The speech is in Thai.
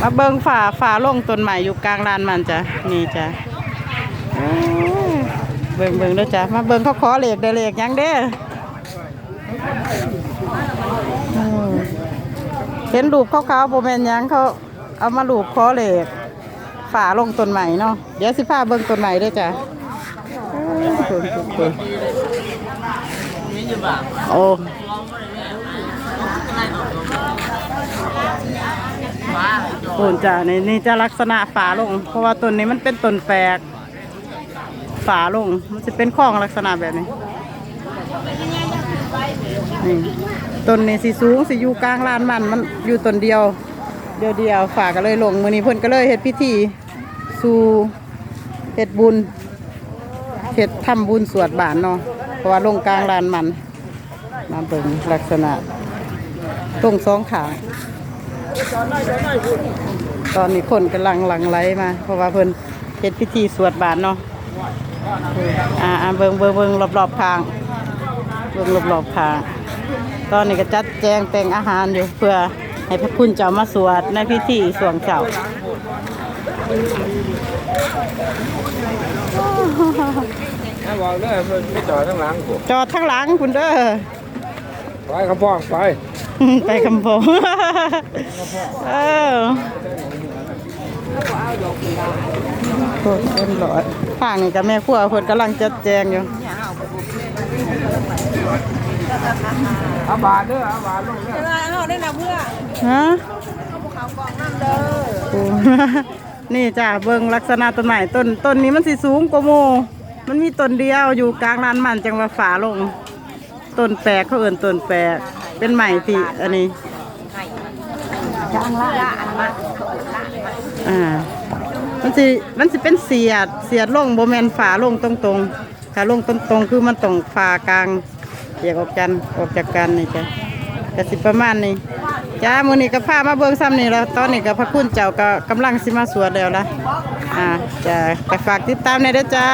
มาเบิงฝ่าฝ่าลงต้นใหม่อยู่กลางลานมันจ้ะนี่จ้ะเบิงเบิงด้อจ้ะมาเบิงเขาขอเหล็กได้เหล็กยังเด้อเห็นรูปขาวๆโบแมนยังเขาเอามาลูกขอเหล็กฝ่าลงต้นใหม่เนาะเดี๋ยวสิพาเบิ้งต้นใหม่ด้อจ้ะโอ้ โอนจ้ะนี่นี่จะลักษณะฝาลง เพราะว่าต้นนี้มันเป็นต้นแปลกฝาลง มันจะเป็นข้องลักษณะแบบนี้นี่ต้นนี้สีสูงสีอยู่กลางลานมันมันอยู่ต้นเดียว เดียวเดียวฝาก็เลยลงมือนี้เพิ่นก็เลยเฮ็ดพิธีสู่เฮ็ดบุญเฮ็ดทำบุญสวดบานเนาะเพราะว่าลงกลางลานมันมาเบิ่งลักษณะตรงสองขา ตอนนี้คนกำลังหลั่งไหลมา เพราะว่าเพิ่นเฮ็ดพิธีสวดบานเนาะอ่าอ่าเบิ่งเบิ่งเบิ่งรอบๆทางเบิ่งรอบๆทางตอนนี้ก็จัดแจงแต่งอาหารอยู่เพื่อให้พระคุณเจ้ามาสวดในพิธีสวงเจ้าถ้าบอกเลยมันไม่จอดข้างหลังกูจอดทั้งหลังคุณเด้อไปกระป้องไป ไปคำโพงเออโคตรเต็มหลอดข้างนี่กับแม่ครัวเพิ่นกำลังจัดแจงอยู่อาบาทเด้ออาบาทลงเด้อเราได้นะเพื่อฮะเขากองน้ำเด้อโอ้นี่จ้ะเบิ่งลักษณะต้นไม้ต้นต้นนี้มันสิสูงกว่าหมู่มันมีต้นเดียวอยู่กลางลานมันจังว่าฝาลงต้นแปลกเขาเอิ่นต้นแปลก เป็นใหม่ที่อันนี้จ้างละละอันมาอ่ามันสิมันสิเป็นเสียดเสียดลงโบแมนฝาลงตรงๆถ้าลงตรงๆคือมันต้องฝากลางแยกออกกันออกจากกันนี่จ้ะก็สิประมาณนี้จ้ามื้อนี้ก็พามาเบิ่งซ้ำนี่แล้วตอนนี้ก็พระคุณเจ้าก็กำลังสิมาสวดแล้วล่ะอ่าจ้ะก็ฝากติดตามในอยเด้อจ้า